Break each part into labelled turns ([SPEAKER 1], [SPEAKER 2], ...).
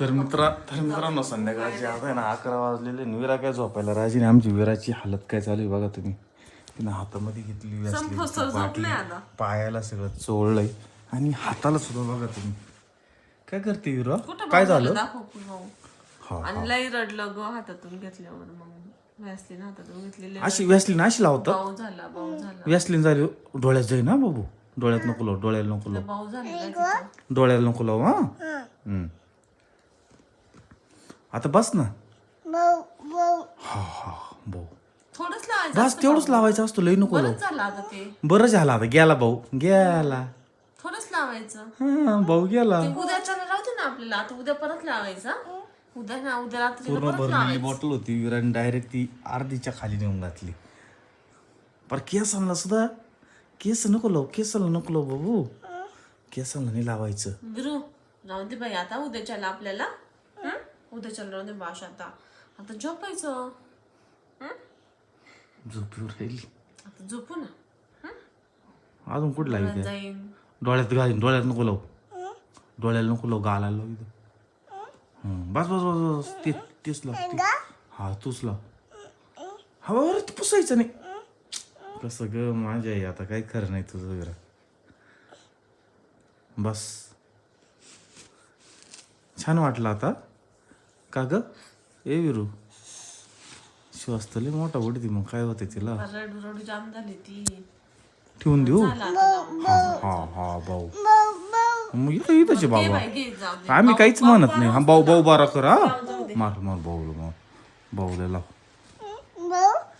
[SPEAKER 1] तर मित्रा तर मित्रांनो संध्याकाळचे आता आहे ना अकरा वाजलेले. आणि विरा काय झोपायला राजीने आमची विराची हालत काय चालू आहे बघा तुम्ही. तिने हातामध्ये घेतली बाटली,
[SPEAKER 2] आता.
[SPEAKER 1] पायाला सगळं चोळलंय. आणि हाताला सुद्धा बघा तुम्ही. काय करते विरा? काय झालं?
[SPEAKER 2] दाखव की भाऊ.
[SPEAKER 1] हा
[SPEAKER 2] आणि लई रडलं ग हातातून घेतल्यावर मग. व्यासलीन हातातून घेतलेले
[SPEAKER 1] अशी व्यासलीन अशी लावतं
[SPEAKER 2] भाऊ झाला भाऊ झाला.
[SPEAKER 1] व्यासलीन झाली. डोळ्यात जाई ना बाबू? डोळ्यात नको लाव डोळ्याला नको लाव.
[SPEAKER 2] भाऊ झाला?
[SPEAKER 1] डोळ्याला नको लाव हा. हम्म. आता बस ना. हा हा भाऊ
[SPEAKER 2] थोडंच लावायचं
[SPEAKER 1] बस तेवढंच लावायचं असतो लई नको लाव
[SPEAKER 2] बरंच झालं आता ते.
[SPEAKER 1] बरं झालं आता गेला भाऊ गेला.
[SPEAKER 2] थोडंच लावायचं.
[SPEAKER 1] हा भाऊ गेला.
[SPEAKER 2] ते राहते ना आपल्याला आता उद्या परत लावायचा. उद्या ना उद्या रात्री
[SPEAKER 1] पूर्ण
[SPEAKER 2] परत
[SPEAKER 1] भरलेली
[SPEAKER 2] लावायचं.
[SPEAKER 1] बॉटल होती विराने डायरेक्ट ती अर्धीच्या खाली नेऊन घातली. पर केसांना सुद्धा केस नको लाव केसाला नको लाव बाबू. केसाला नाही लावायचं.
[SPEAKER 2] बिरू राहून दे बाई आता उद्याच्याला आपल्याला. उद्याच्याला राहून दे बाश आता. आता झोपायचं?
[SPEAKER 1] झोपी राहिली.
[SPEAKER 2] आता झोपू ना.
[SPEAKER 1] अजून कुठं लावी
[SPEAKER 2] जाईन.
[SPEAKER 1] डोळ्यात घालीन डोळ्यात नको लाव. डोळ्याला नको लाव गाला लाव इथं. हं, बस बस बस बस ते तेच लाव ते. हा तूच लाव. हा बाबा रे, ते पुसायचं नाही. कसं ग माझ्या आई आता काही खरं नाही तुझं जरा. बस. छान वाटलं आता. का ग? ए विरू. श्वासतले मोठा उडती मग. काय होते तिला?
[SPEAKER 2] रडू रडू जाम झाली ती.
[SPEAKER 1] ठेवून देऊ. हा हा हा भाऊ. मग इथं इथंच आहे बाबा. आम्ही काहीच म्हणत नाही. हा भाऊ भाऊ बारा कर. हा मार मार भाऊ मार भाऊला लाव.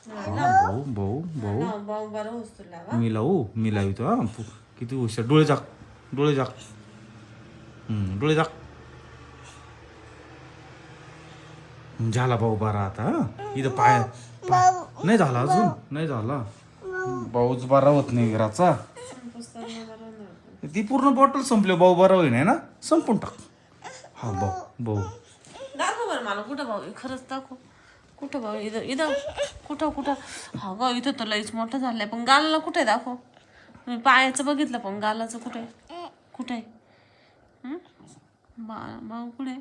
[SPEAKER 1] हा भाऊ भाऊ भाऊ. मी लावू? मी लावितो हा. किती हुशार. डोळे झाक. डोळे हम्म, डोळे झाक. झाला भाऊ बारा आता हा? इथं पाय पाय- नाही झाला अजून? नाही झाला? भाऊच बारा होत नाही घराचा. ती पूर्ण बॉटल संपली भाऊ बारा होईन आहे ना? संपून टाक. हा भाऊ भाऊ.
[SPEAKER 2] दाखव बरं मला कुठं भाऊ? खरंच दाखव. कुठं भाऊ इथं इथं. कुठं कुठं? हा ग इथं तर लईच मोठं झालंय पण गालाला कुठे दाखव. मी पायाचं बघितलं पण गालाचं कुठे कुठे आहे? भाऊ कुठे आहे?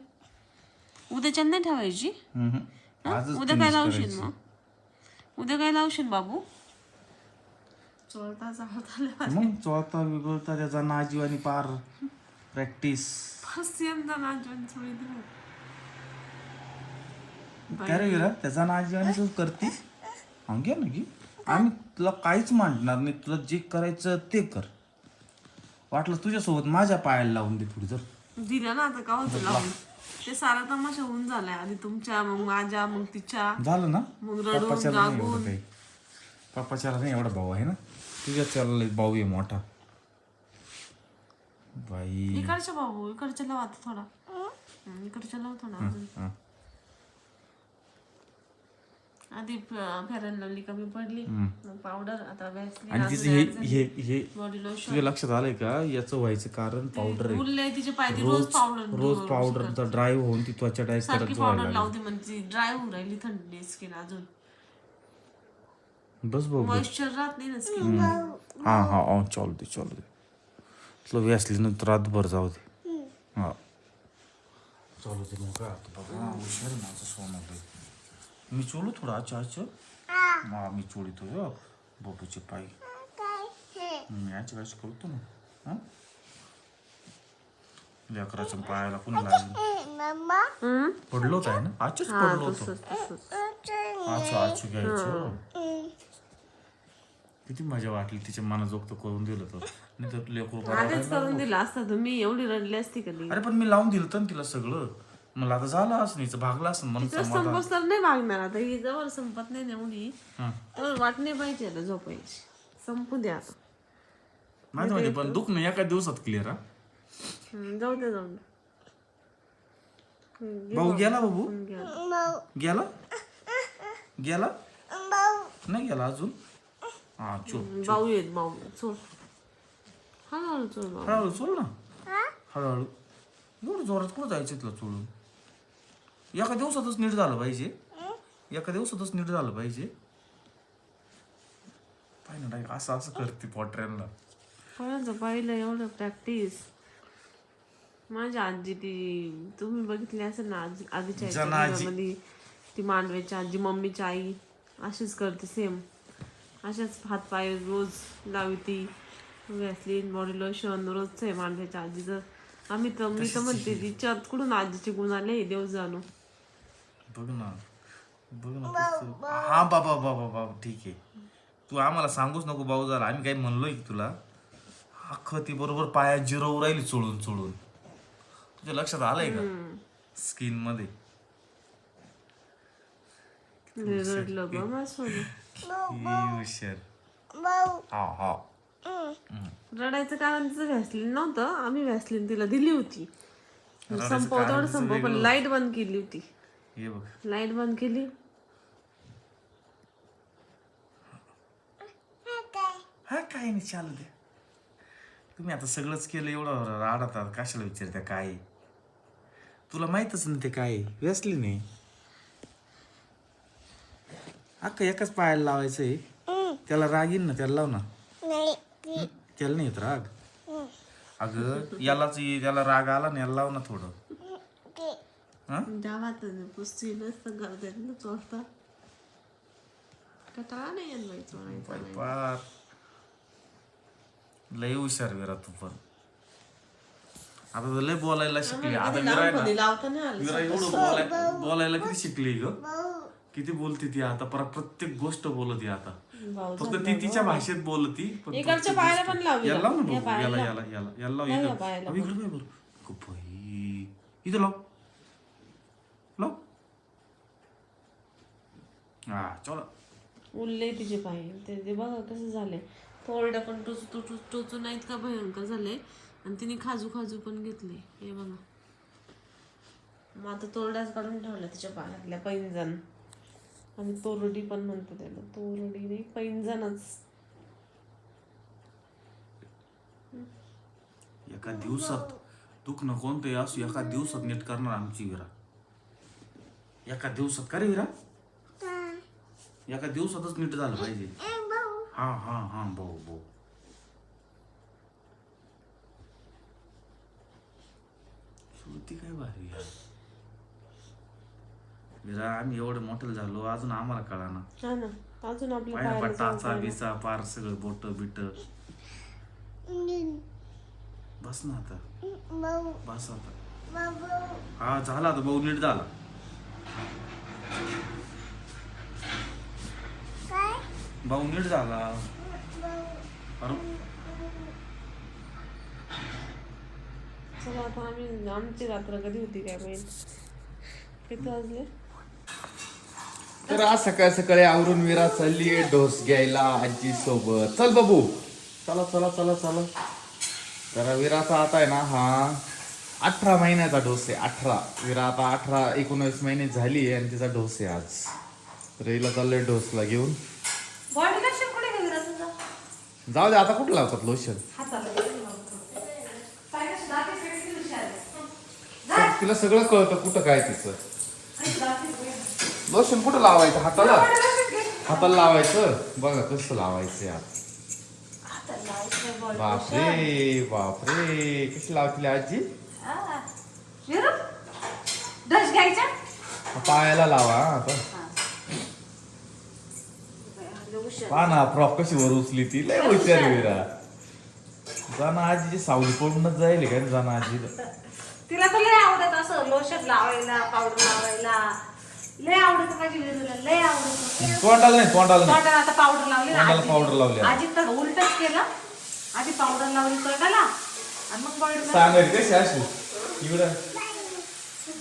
[SPEAKER 2] उद्याच्या नाही ठेवायची. हं?
[SPEAKER 1] आजच
[SPEAKER 2] उद्या काय
[SPEAKER 1] finish
[SPEAKER 2] लावशील
[SPEAKER 1] करायची.
[SPEAKER 2] मग? उद्या काय लावशील बाबू? चोळता चालत आलं
[SPEAKER 1] मग चोळता बिगळता त्याचा नाजीव आणि पार प्रॅक्टिस
[SPEAKER 2] फर्स्ट यंदा ना जॉईन चोळी दिलं
[SPEAKER 1] काय रे विरा त्याचा नाजीव आणि तू करते? हा घे ना घे. आम्ही तुला काहीच मांडणार नाही. तुला जे करायचं ते कर. वाटलं तुझ्यासोबत माझ्या पायाला लावून दे थोडी जर.
[SPEAKER 2] दिलं ना आता का होतं लावून? ते सारा तमाशा होऊन झालाय. आधी तुमच्या मग माझ्या मग तिच्या.
[SPEAKER 1] झालं ना?
[SPEAKER 2] मग रडून
[SPEAKER 1] पप्पाच्याला नाही एवढं
[SPEAKER 2] गागून.
[SPEAKER 1] काही. पप्पाच्याला नाही एवढा भाऊ आहे ना? तुझ्याच्याला लई भाऊ आहे मोठा. बाई.
[SPEAKER 2] इकडच्या बाबू इकडच्या लाव आता थोडा. हं, इकडच्या लाव थोडा अजून.
[SPEAKER 1] हा.
[SPEAKER 2] आधी फेरन लावली कमी पडली. पावडर आता
[SPEAKER 1] आणि तिचं हे हे हे
[SPEAKER 2] बॉडी लोशन
[SPEAKER 1] तुझ्या लक्षात आलंय का? याचं व्हायचं कारण पावडर आहे.
[SPEAKER 2] तिचे पाय ती रोज पावडर
[SPEAKER 1] रोज पावडरचा ड्राईव्ह होऊन ती त्वचा डायस करत जायला
[SPEAKER 2] पावडर लावते म्हणजे ड्राय होऊन राहिली थंडी स्किन अजून.
[SPEAKER 1] बस बघ
[SPEAKER 2] मॉइश्चर राहत नाही ना स्किन
[SPEAKER 1] हा हा हा चालू दे चालू दे. तुला व्यासली नंतर रातभर जाऊ दे. हा. चालू दे मग आता बघा हुशार आहे माझं. मी चोलू थोडं अच्छा अच्छा हा। मी चोळीतो हो बाबूचे पाय मी काशी करतो ना? हा लेकराच्या पायाला कोणी लागलं पडलो होतं आहे ना आजच पडलो होतो अच्छा अच्छा घ्यायचं किती मजा वाटली तिच्या मनाजोगतं करून दिलं तर नाही तर लेकरू
[SPEAKER 2] करून दिला असता तुम्ही एवढी रडली असती कधी?
[SPEAKER 1] अरे पण मी लावून दिलं तर तिला सगळं. मला आता झालं असं हिचं भागलं असं म्हणून
[SPEAKER 2] तर नाही भागणार आता ही जवळ संपत नाही ना एवढी. तर वाट नाही पाहिजे आता झोपायची. संपू द्या आता.
[SPEAKER 1] माहिती माहिती पण दुख नाही एका दिवसात क्लिअर हा.
[SPEAKER 2] हम्म, जाऊ दे जाऊ दे.
[SPEAKER 1] भाऊ गेला बाबू. गेला? गेला? नाही गेला अजून? हा चोल
[SPEAKER 2] भाऊ येत भाऊ चोळ हळूहळू चोळ भाऊ.
[SPEAKER 1] हळूहळू चोल ना? हळूहळू. एवढं जोरात कुठं जायचं तुला चोळून एका दिवसातच नीट झालं पाहिजे. एका दिवसातच नीट झालं पाहिजे. पाहिजे ना डायरेक्ट असं असं करते पॉट्र्यांना
[SPEAKER 2] कोणाचं पाहिलं एवढं प्रॅक्टिस माझी आजी ती तुम्ही बघितली असेल ना आजी आधीच्या
[SPEAKER 1] जना आजी.
[SPEAKER 2] मध्ये ती मांडव्याची आजी मम्मीची आई अशीच करते सेम अशाच हात पाय रोज लावती. व्हॅसलीन बॉडी लोशन रोजचं आहे मांडव्याच्या आजीचं. आम्ही तर मी तर म्हणते तिच्यात कुठून आजीचे गुण आले? देव जाणू
[SPEAKER 1] बघ ना. बघ ना कसं- हा बाबा बाबा बाबा. ठीक आहे. तू आम्हाला सांगूच नको भाऊ जरा. आम्ही काही म्हणलोय की तुला. अख्खं ती बरोबर पायात जिरवू राहिली चोळून चोळून. तुझ्या लक्षात आलंय का? स्किनमध्ये.
[SPEAKER 2] रडलं ग माझं सोनं.
[SPEAKER 1] ही हुशार. हा हा.
[SPEAKER 2] रडायचं कारण तिचं व्हॅसलीन नव्हतं. आम्ही व्हॅसलीन तिला दिली होती. संपव तेवढं संपव पण लाइट बंद केली होती.
[SPEAKER 1] हे बघ.
[SPEAKER 2] लाइट बंद केली.
[SPEAKER 1] हा काय नाही चालू दे. तुम्ही आता सगळंच केलं एवढं राडतात कशाला विचारत्या काय? तुला माहितच नाही ते काय. व्यसली नाही. अक्का एकाच पायाला लावायचं आहे त्याला राग येईन ना त्याला लाव ना? त्याला नाही येत राग? अगं यालाच ये- त्याला राग आला ना याला लाव ना थोडं. हं?
[SPEAKER 2] गावात पुस्ती नसतं करतात ना चोरता कटाळा नाही येत बाई चोरायचा
[SPEAKER 1] बाई पार लय हुशार विरा तू पण आता तर लय बोलायला शिकली आता विरा आहे ना
[SPEAKER 2] कधी लावता नाही आलं
[SPEAKER 1] विरा एवढं बोलाय बोलायला किती शिकली ग किती बोलते ती आता पर प्रत्येक गोष्ट बोलती आता फक्त ती तिच्या भाषेत बोलती पण
[SPEAKER 2] इकडच्या
[SPEAKER 1] प्रत्येक
[SPEAKER 2] पायाला
[SPEAKER 1] गोष्ट-
[SPEAKER 2] पण लाव
[SPEAKER 1] याला लाव ना
[SPEAKER 2] या
[SPEAKER 1] बघू. याला याला याला याला लाव
[SPEAKER 2] या
[SPEAKER 1] इकडं.
[SPEAKER 2] पायाला
[SPEAKER 1] अहो, इकडं काय बरं गो बाई. इथं लाव हा चला.
[SPEAKER 2] उरले तिचे पाय. ते ते बघा कसं झाले तोरड्या पण टोच टोचू टोचून नाहीत का भयंकर झाले आणि तिने खाजू खाजू पण घेतले. हे बघा. मग आता तोरड्याच काढून ठेवल्या तिच्या पायातल्या पैंजण. आणि तोरडी पण म्हणतो त्याला. तोरडी नाही पैंजणच.
[SPEAKER 1] एका दिवसात दुखणं कोणतंही असू. एका दिवसात नीट करणार आमची विरा. एका दिवसात का रे विरा? एका दिवसातच नीट झालं पाहिजे. हा हा हा भाऊ भाऊ. श्रुती काय भारी विरा आम्ही एवढं मोठं झालो अजून आम्हाला कळा ना
[SPEAKER 2] हा ना अजून
[SPEAKER 1] पाया
[SPEAKER 2] पायाला
[SPEAKER 1] टाचा बिचा पार सगळं बोट बिट. बस ना आता. बस आता. हा झाला आता भाऊ नीट झाला. भाऊ नीट झाला. अरे.
[SPEAKER 2] चला आता आम्ही आमची रात्र कधी होती काय माहीत. किती वाजले?
[SPEAKER 3] तर आज सकाळ सकाळी आवरून विरा चालली डोस घ्यायला आजी सोबत चल बाबू. चला चला चला चला. तर विराचा आता आहे ना हा. अठरा महिन्याचा डोस आहे अठरा. विरा आता अठरा एकोणवीस महिने झाली आहे आणि तिचा डोस आहे आज. तर हिला चाललंय डोसला घेऊन
[SPEAKER 2] बॉडी लक्षण कुठे गेलं तुझा
[SPEAKER 3] जाऊ दे आता कुठं लावतात लोशन तिला सगळं कळतं कुठं काय तिचं. लोशन कुठं लावायचं? हाताला? हाताला लावायचं? बघा कसं लावायचं यार. बापरे बापरे. कशी लावतील आजी? पायाला लावा आता पहा ना फ्रॉक कशी वर उचली ती. लय हुशार विरा जाना आजीची सावली पडूनच जाईल काय जाना आजी
[SPEAKER 4] तिला तर लय आवडत असं लोशन लावायला पावडर लावायला. लय आवडत माझी विरूला लय आवडत
[SPEAKER 3] तोंडाला नाही तोंडाला नाही.
[SPEAKER 4] तोंडाला आता पावडर लावली ना
[SPEAKER 3] तोंडाला
[SPEAKER 4] आजी-
[SPEAKER 3] powder लावली. आता.
[SPEAKER 4] आजी तर उलटच केलं. आधी पावडर लावली तोंडाला. आणि मग
[SPEAKER 3] सांगायची कशी अशी? इकडं.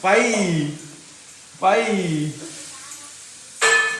[SPEAKER 3] पायी. पायी.